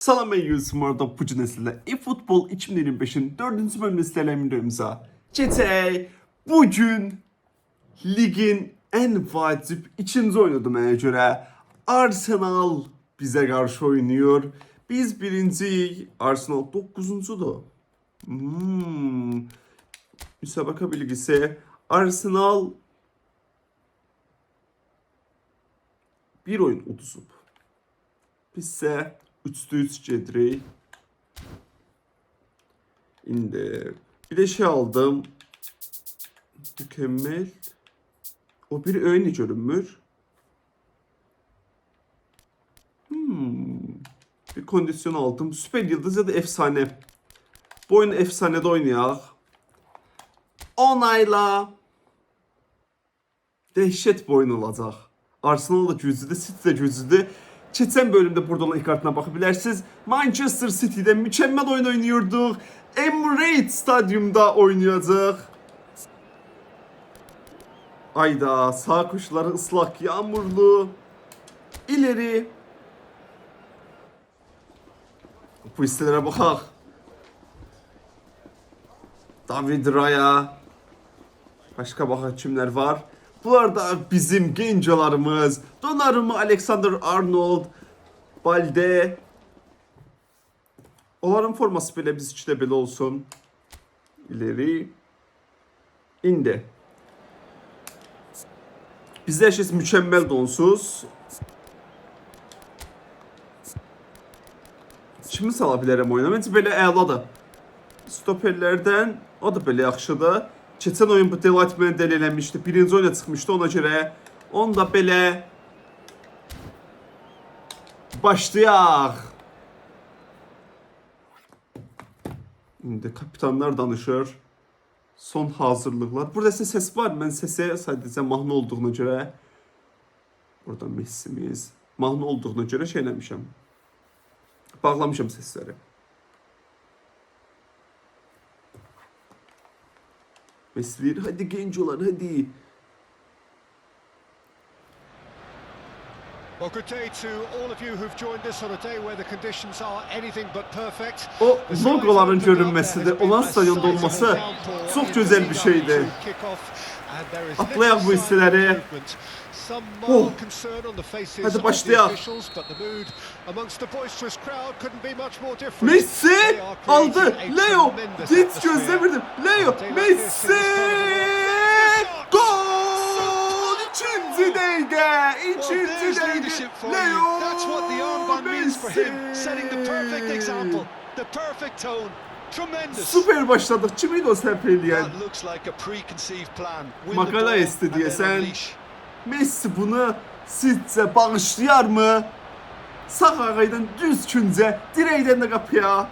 Salam ben Yusuf Mardan Pucu Nesil'de eFootball 2025'in 4. bölümünü sizlerle Çete bugün ligin en vacip ikinci oynadığına göre Arsenal bize karşı oynuyor. Biz birinci Arsenal 9. da. Hmm. Müsabaka bilgisi Arsenal bir oyun uduzup bizse 3'te 3 cedri. Şimdi bir de şey aldım. Mükemmel. O bir öyle görünmür. Hmm. Bir kondisyon aldım. Süper Yıldız ya da efsane. Bu oyunu efsanede oynayak. Onayla. Dehşet bir oyun olacak. Arsenal da güclüdür, City de güclüdür. Geçen bölümde burada olan ilk kartına bakabilirsiniz. Manchester City'de mükemmel oyun oynuyorduk. Emirates Stadyum'da oynayacak. Ayda sağ kuşları ıslak yağmurlu. İleri. Bu hisselere bakak. David Raya. Başka bakak kimler var. Bunlar da bizim gencolarımız. Donnarumma, Alexander Arnold, Balde. Onların forması belə biz üçdə belə olsun. İleri. İndi. Bizdə hər şey mükəmməl donsuz. Kimi sala bilərəm oyuna? Məncə belə əladır. Stoperlərdən o da belə yaxşıdır. Keçən oyun bu Delight məni dəli eləmişdi. Birinci oyuna çıxmışdı ona görə. Onu da belə başlayaq. İndi kapitanlar danışır. Son hazırlıqlar. Burada isə səs var. Mən səsə sadəcə mahnı olduğuna görə burada Messimiz mahnı olduğuna görə şey eləmişəm. Bağlamışam səsləri. Deyir, hadi gencolar hadi. Well, good day to all of you who've joined us on a day where the conditions are anything but perfect. O logoların görünmesidir. Olan stadyonda olması çok güzel bir şeydi. Atlayak bu hisseleri. Oh. Hadi başlayalım. Messi aldı. Leo. Hiç gözlemedim. Leo. Messi. İkinci değdi. İkinci değdi. Leo. That's what the armband means for him, setting the perfect example, the perfect tone. Tremendous. Süper başladık. Plan. Win the Makala esti diye sen-. Messi bunu sizce bağışlayar mı? Sağ ağaydan düz künce, direyden de kapıya.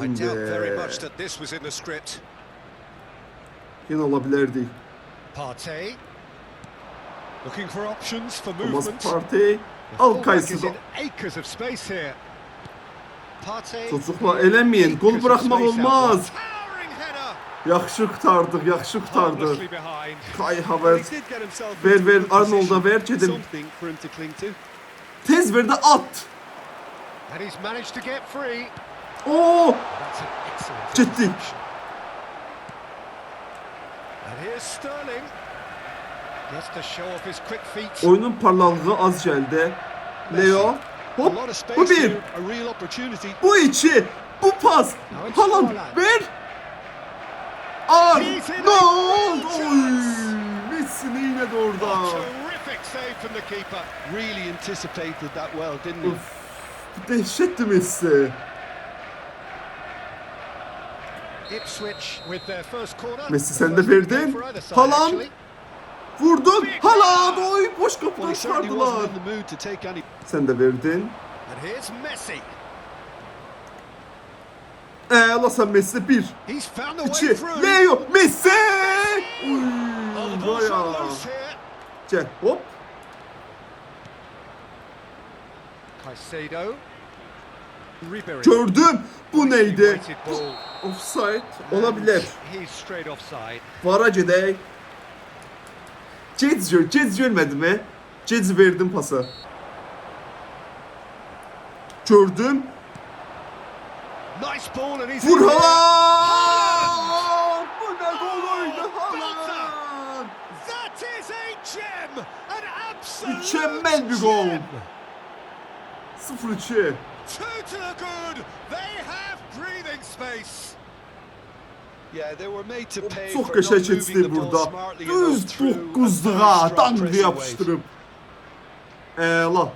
I doubt very Yeah. much that this was in the script. Yine olabilirdi. Partey. Looking for options for movement. Partey. Al fullback is Kayısı in acres of space here. Partey. Çocuklar elemeyin. Gol bırakmak olmaz. Yaxşı qurtardıq, yaxşı. Kai Well, Havertz. Ver, ver, Arnold'a ver, to. Tez ver de at. And he's managed to get free. Oo! Excellent Ciddi. Oyunun parlalığı az geldi. Leo. Hop. Bu bir. Bu iki. Bu pas. Haaland ver. He's in Arnold. it. Oy. Messi yine keeper. really anticipated that well, didn't he? Of. Dehşetti Messi. Ipswich with their first corner. Messi sen de verdin. actually. Vurdun. Haaland. Oy boş kapıdan çıkardılar. Sen de verdin. Eee la sen Messi bir. Through. Leo. Messi. Uy. Gel hop. Caicedo. Gördüm. Bu neydi? Ball. Offside olabilir. Vara gedək. Gec gör, gec görmədi mi? Gec verdim pası. Gördüm. Vur. Haaland! Bu Haaland! A gem, an absolute Mükemmel bir gol. gem. 0-2. Two to the good. They have breathing space. Yeah, they were made to pay Çok ball burada. smartly enough Düz through a very 9'luğa strong dan diye pressing yapıştırıp. Əla.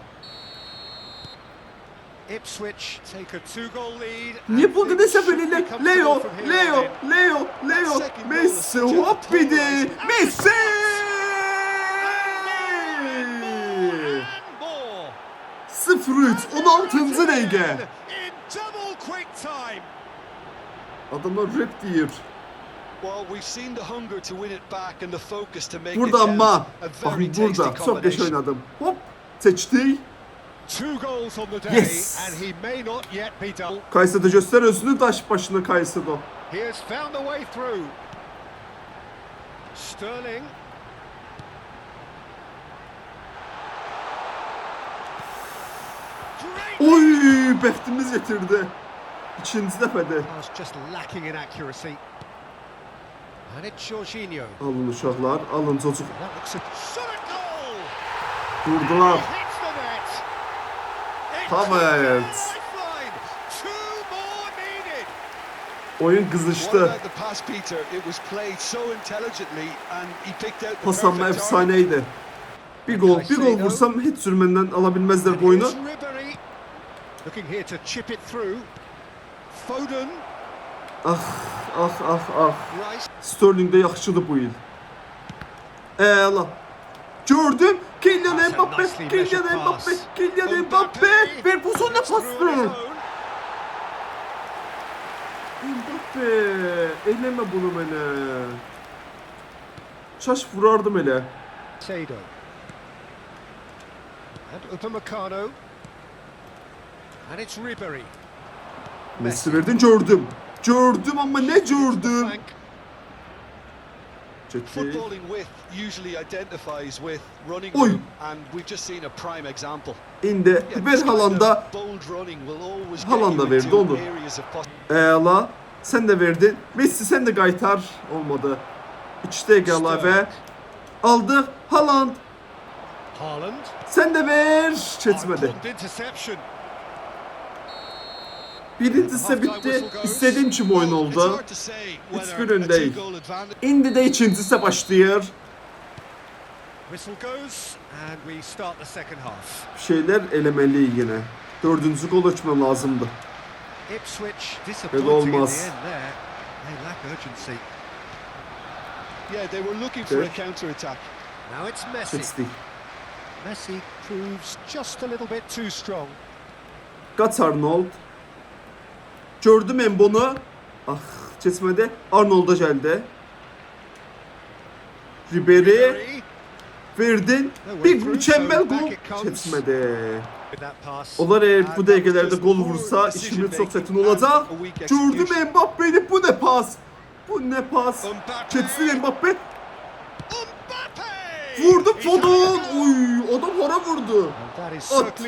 Ipswich take a two-goal lead. Niye and bu ne comfortable Leo, Leo. Leo, Leo, Messi hop bir de. And Messi! more. 0-3, 16. dəqiqə. In double quick time. Adamlar rap deyir. Well, we've seen the hunger to win it back and the focus to make Burada it amma, count. A bakın burada çok geç oynadım. Hop, seçdik. Two goals on the day, Yes. and he may not yet be done. Kaysedo göster özünü taş başına Kaysedo. Sterling. Great Oy, bəxtimiz yetirdi. İkinci dəfədir. pass, just lacking in accuracy. And it's Jorginho. Alın uşaqlar, alın çocuq. That looks a shot at goal. Vurdular. Hits the net. It's Havertz. a lifeline. Two more needed. Oyun What qızışdı. about the pass, Peter? It was played so intelligently and he picked out the Pasanma perfect target. efsaneydi. Bir gol, bir gol vursam hiç sürmenden alabilmezler bu oyunu. Here's Ribery. Looking here to chip it through. Foden. Ah, ah, ah, ah. Sterling de yaxşıdır bu il. Əla. Gördüm. Kylian Mbappe, Kylian Mbappe. Kylian Mbappe. Ver pozisyon ne It's through on his pastı? Mbappe, eleme bunu mənə. Çaş vurardım elə. Sado. And Upamecano. Messi verdin gördüm. Gördüm ama ne gördüm? Running Oy. room, and we've just seen a prime example. İndi. Ver Haaland'a. of bold running will always get Haaland da you verdi, poss- Əla. Sen de verdin. Messi sen de qaytar. Olmadı. 3 dəqiqə əlavə. Aldıq. Haaland. Sen de ver. İnterception. Birincisi bitti. İstediğim gibi oyun oldu. Hiçbir ön değil. İndi de ikincisi başlayır. Whistle goes, and we start the second half. Bir şeyler elemeli yine. Dördüncü gol ölçme lazımdı. End olmaz. Yeah, they were looking for a Okay. counter-attack. Now it's Messi. Messi proves just a little bit too strong. Arnold. Gördüm Embonu. Ah keçmədi. Arnold'a geldi. Ribery verdin. Bir mükemmel gol. Pass. Onlar eğer bu was gol vursa işimiz and a weak Gördüm. Mbappe'yi. Bu ne pas? Bu ne pas? Keçsin Mbappe. Vurdu Fodon. Oy, adam hara vurdu. At.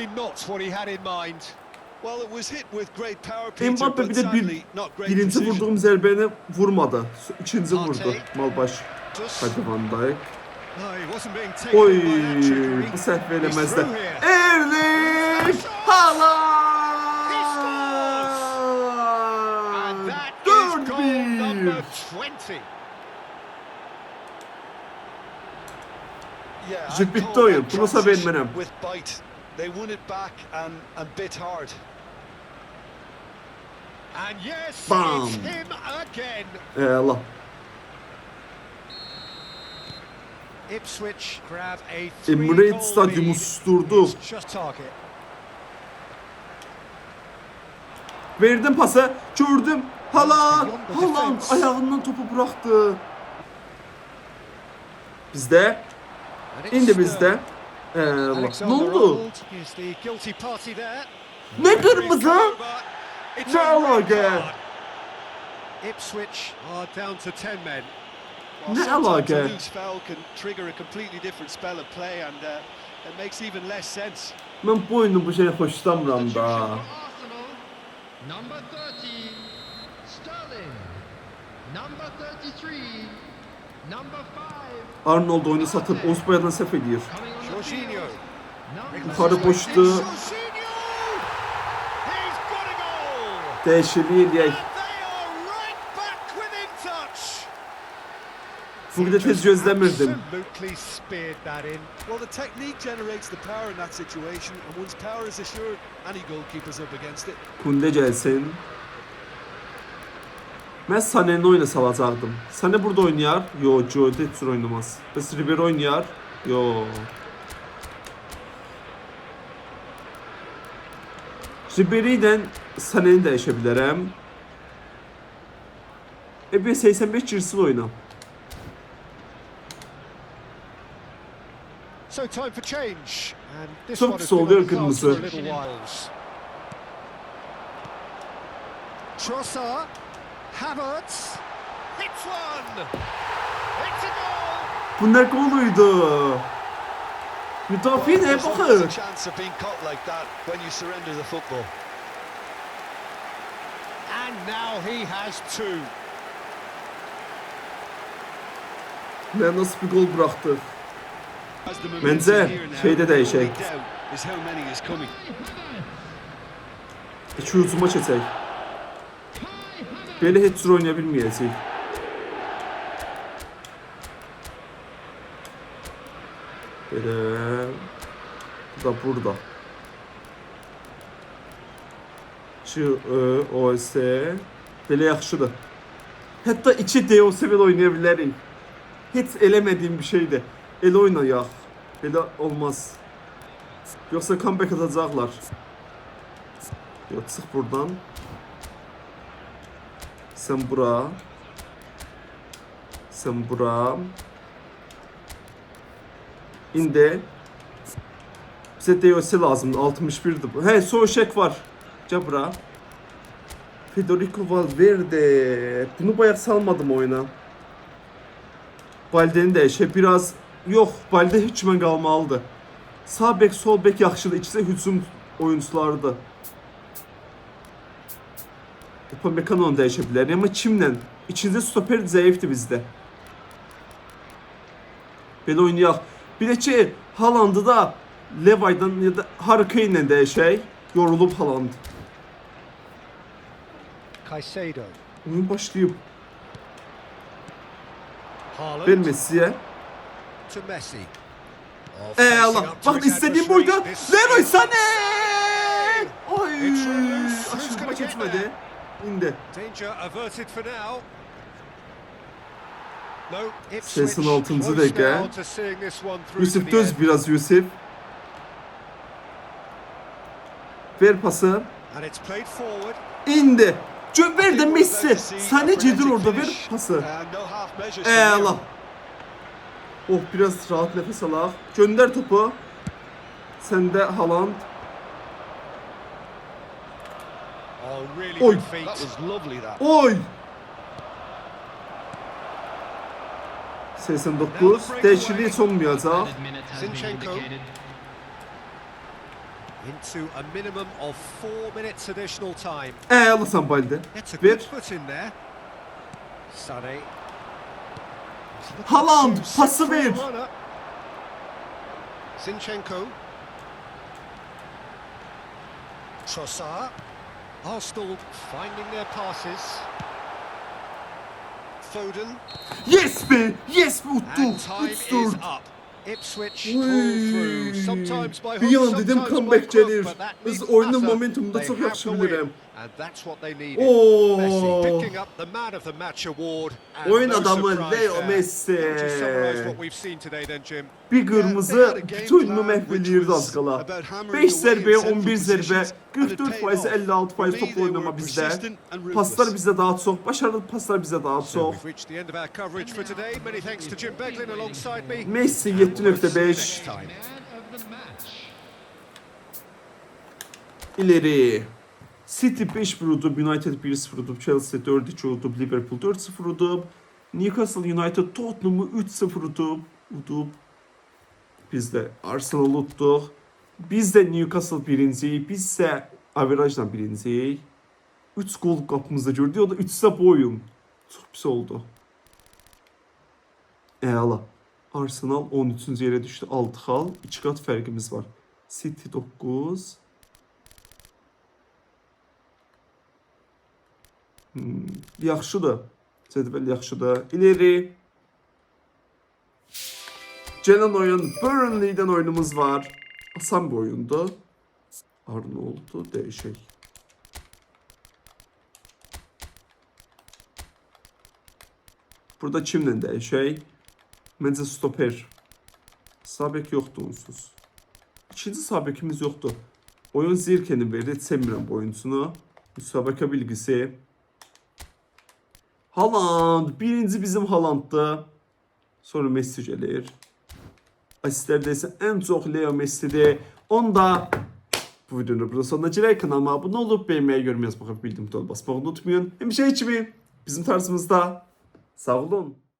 Mbappe bir de bir, birinci vurduğum zərbəni vurmadı. İkinci vurdu. Malbaş. Hadi Van Dijk. Oy, bu səhv here. Erling And Haaland! that is goal 4-1. number 20. Yeah, Zıp I'd bitti call oyun. that Bunu. With bite, they won it back and and bit hard. And yes, Bam. it's him again. Ey Allah. Ipswich grab a Emirates three-goal stadyumu susturdu. Verdim pası. Gördüm. Haaland. Haaland ayağından topu bıraktı. Bizde. İndi bizde. Sterling. Ey Allah. Ne oldu? Ne kırmızı? It's card. Ipswich are down to 10 men. A loose foul can trigger a completely different spell of play, and uh, it makes even less sense. Mən bu oyunu bu şey xoşlamıram da. Arsenal, number 30, Sterling. Number 33, number 5, Arnold oyunu edir. coming on the Jorginho. Yukarı koştu. Jorginho! He's got a goal! Dəyişiklik eləyək. And they are right back within touch! Bu qədər tez gözləmirdim. Well, the technique generates the power in that situation, and once power is assured, any goalkeeper's up against it. Kunde gəlsin. Mən Sane'ni oyuna salacaqdım. Sane burada oynayar. Yo, heç cür oynamaz. Bəs Ribery oynayar. Yo. Ribery ilə Sane'ni dəyişə bilərəm. E bir 85 girsin oyuna. So time for change. And this Çok been oluyor kırmızı. Trossard, Havertz, hits one! It's a goal! Bu nə qoluydu? Müdafiə nəyə There's a chance of being caught like that when you surrender the football. And now he has two. Mən nasıl bir gol the Bence şeyde değişecek. only doubt is how many is Belə bu da burada. Ç, Ö, O, S. Belə yaxşıdır. Hətta 2 DOS belə oynaya bilərik. Heç eləmədiyim bir şeydir. Elə oynayaq. Belə olmaz. Yoxsa comeback atacaqlar. Yok çık buradan. Sen bura. Sen bura. İndi. Bize DLC lazım. 61'di bu. He Soşek var. Bura. Federico Valverde. Bunu bayaq salmadım oyuna. Balde'ni dəyişək. Biraz yox, Balde heç mən qalmalıdır. Sağ bek, sol bek yaxşıdır. İkisi hücum oyuncularıdır. Upamecano onu dəyişə bilər. Amma kimlə? İkinci stoper zəifdir bizdə. Belə oynayaq. Bir də ki, Haaland'ı da Levay'dan ya da Harry ilə dəyişək. Yorulub Haaland. Caicedo, Oyun başlayıb. Messi'yə. to Messi. Ey Allah. Bak istediğim buydu. Leroy Sané! Oy! Aşırı geçmedi. İndi. Danger averted for now. 86. close dakika. Yusuf döz biraz Yusuf. Ver pası. İndi. Ver de Messi. Sané cedir orada ver pası. measures Ey. Allah. Oh biraz rahat nefes alaq. Gönder topu. Sende Haaland. Oh, Oy. Oy. 89. Değişikliği hiç olmayacaq. Added minute has been Zinchenko. Into a minimum of four minutes additional time. Ey Allah sen balde. Sané. Haaland pası ver. Zinchenko. Trossard. Arsenal finding their passes. Foden. Yes be. Yes be uttu. time is 3-4. up. Ipswich pull through. Uy. Bir an dedim comeback gelir. Biz oyunun momentumunda çok have And that's what they needed. Oo. Messi picking up the man of the match award. Oyun adamı Leo. Messi. We'll just summarise what we've seen today then, Jim. Bir game bütün was az hammering 5 away zərbə, at central 11 zərbə, positions, and it 44 paid faiz, off. 56 faiz top oynama ruthless. Paslar bizdə daha çox, başarılı paslar bizdə daha me. Messi And we'll see you 7.5 next time. Man of the match. ileri. City 5-1 udub, United 1-0 udub, Chelsea 4-2 udub, Liverpool 4-0 udub, Newcastle United Tottenham'ı 3-0 udub, udub. Biz də Arsenal utduq. Biz de Newcastle birinciyik. Biz ise averajla birinciyik. 3 gol qapımızda gördük. O da 3 ise bu oyun. Çox pis oldu. Əla. Arsenal 13-cü yerə düşdü. 6 xal. 2 qat fərqimiz var. City 9. yaxşıdır. Cədvəl yaxşıdır. İleri. Gələn oyun Burnley-dən oyunumuz var. Asan bir oyundu. Arnold'u değişik. Burada kimle değişik? Məncə stoper. Sabek yoxdur onsuz. İkinci sabekimiz yoxdur. Oyun Zirke'nin verdi. Heç sevmirəm bu oyuncusunu. Müsabaqə bilgisi. Haaland. Birinci bizim Haaland'dı. Sonra Messi gəlir. Asistlərdə isə ən çox Leo Messi'dir. Onda bu videonun burada sonuna gələk. Kanalıma abunə olub, beğenməyi, yorum yazmağı, bildirim tonu basmağı unutmayın. Həmişə kimi bizim tarzımızda. Sağ olun.